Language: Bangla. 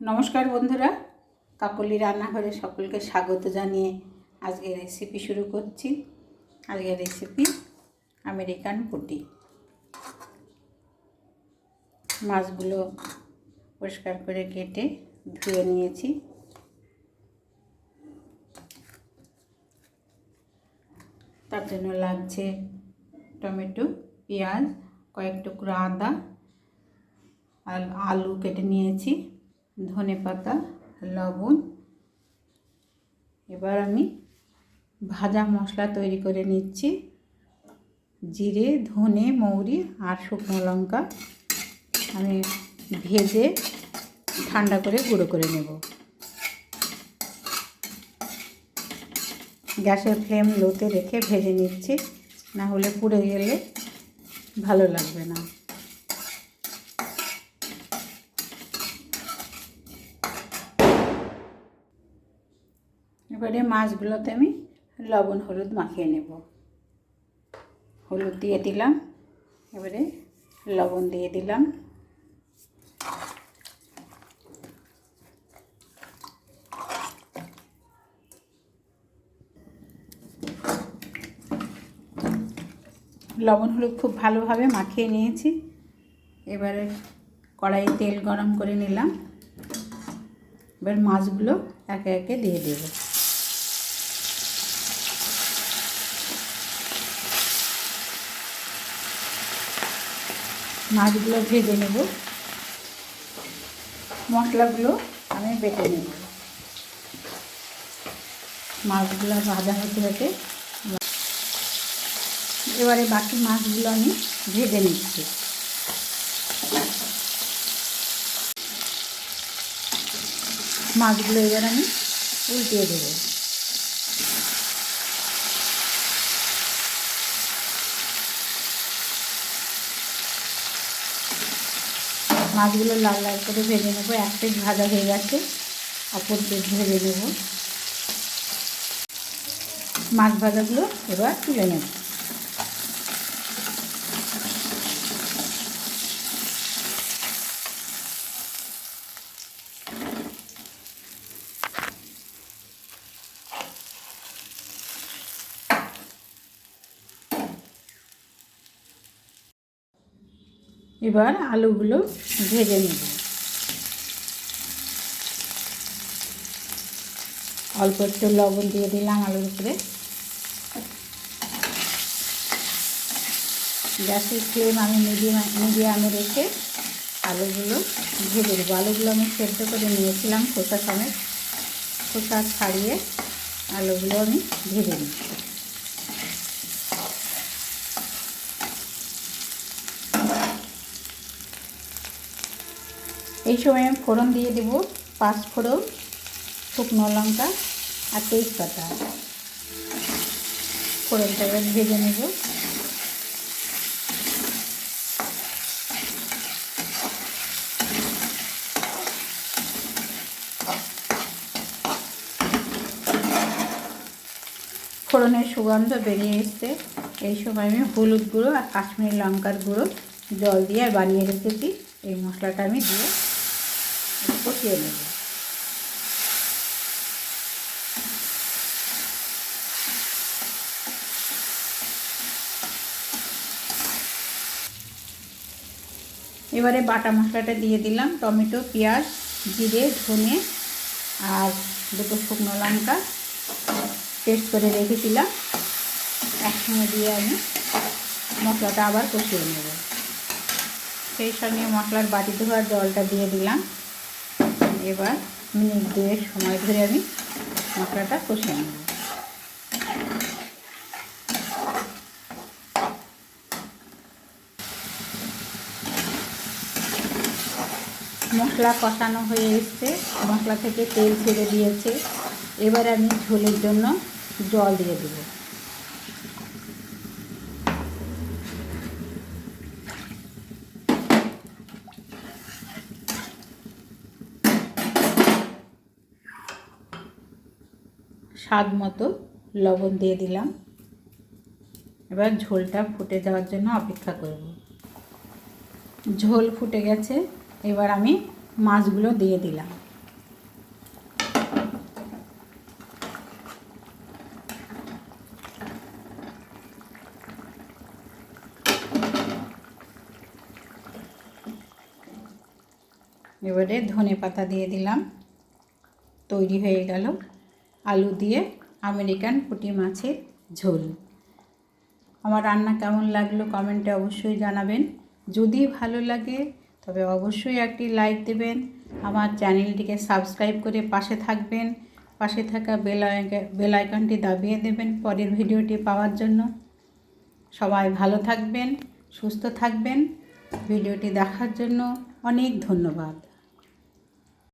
নমস্কার বন্ধুরা, কাকলি রান্নাঘরে সকলকে স্বাগত জানিয়ে আজকে রেসিপি শুরু করছি। আজকের রেসিপি আমেরিকান পুটি। মাছগুলো পরিষ্কার করে কেটে ধুয়ে নিয়েছি। তার জন্য লাগছে টমেটো, পেঁয়াজ, কয়েক টুকরো আদা আর আলু কেটে নিয়েছি। ধনে পাতা, লবণ। এবার আমি ভাজা মশলা তৈরি করে নিচ্ছি। জিরে, ধনে, মৌরি আর শুকনো লঙ্কা আমি ভেজে ঠান্ডা করে গুঁড়ো করে নেব। গ্যাসের ফ্লেম লোতে রেখে ভেজে নিচ্ছি। না হলে পুড়ে গেলে ভালো লাগবে না। এবারে মাছগুলোতে আমি লবণ, হলুদ মাখিয়ে নেব। হলুদ দিয়ে দিলাম। এবারে লবণ দিয়ে দিলাম। লবণ, হলুদ খুব ভালোভাবে মাখিয়ে নিয়েছি। এবারে কড়াই তেল গরম করে নিলাম। এবার মাছগুলো একে একে দিয়ে দেব। মাছগুলো ভেজে নেব। মশলাগুলো আমি বেটে নেব। মাছগুলো ভাজা হতে হতে এবারে বাকি মাছগুলো আমি ভেজে নিচ্ছি। মাছগুলো এবার আমি উল্টিয়ে দেবো। মাছগুলো লাল লাল করে ভেজে নেব। এক পেট ভাজা হয়ে গেছে। অপর পেট ভেজে নেব। মাছ ভাজাগুলো এবার তুলে নেব। এবার আলুগুলো ভেজে নেব। অল্প একটু লবণ দিয়ে দিলাম আলুর উপরে। গ্যাসের ফ্লেম আমি মিডিয়াম, মিডিয়ামে রেখে আলুগুলো ভেজে দেবো আলুগুলো আমি সেদ্ধ করে নিয়েছিলাম খোসা সমেত। খোসা ছাড়িয়ে আলুগুলো আমি ভেজে নিচ্ছি এই সময় আমি ফোড়ন দিয়ে দেবো পাঁচ ফোড়ন, শুকনো লঙ্কা আর তেজপাতা। ফোড়নটা এবার ভেজে নেব। ফোড়নের সুগন্ধ বেরিয়ে এসছে। এই সময় আমি হলুদ গুঁড়ো আর কাশ্মীরি লঙ্কার গুঁড়ো জল দিয়ে বানিয়ে রেখেছি। এই মশলাটা আমি দিয়ে কষিয়ে নেব এবারে বাটা মশলাটা দিয়ে দিলাম, টমেটো, পেঁয়াজ, জিরে, ধনে আর দুটো শুকনো লঙ্কা পেস্ট করে রেখেছিলাম একসঙ্গে দিয়ে আমি মশলাটা আবার কষিয়ে নেব। সেই সঙ্গে মশলার বাটি ধোয়ার জলটা দিয়ে দিলাম। এবার মিনিট দুয়ের সময় ধরে আমি মশলাটা কষে নেব। মশলা কষানো হয়ে এসছে, মশলা থেকে তেল ছেড়ে দিয়েছে। এবার আমি ঝোলের জন্য জল দিয়ে দেবো। স্বাদ মতো লবণ দিয়ে দিলাম। এবার ঝোলটা ফুটে যাওয়ার জন্য অপেক্ষা করব। ঝোল ফুটে গেছে, এবার আমি মাছগুলো দিয়ে দিলাম। এবারে ধনে পাতা দিয়ে দিলাম। তৈরি হয়ে গেল। আলু দিয়ে আমেরিকান পুঁটি মাছের ঝোল। আমার রান্না কেমন লাগল কমেন্টে অবশ্যই জানাবেন। যদি ভালো লাগে, তবে অবশ্যই একটি লাইক দেবেন। আমার চ্যানেলটিকে সাবস্ক্রাইব করে পাশে থাকবেন। পাশে থাকা বেল বেল আইকনটি দাবিয়ে দেবেন পরের ভিডিওটি পাওয়ার জন্য। সবাই ভালো থাকবেন, সুস্থ থাকবেন। ভিডিওটি দেখার জন্য অনেক ধন্যবাদ।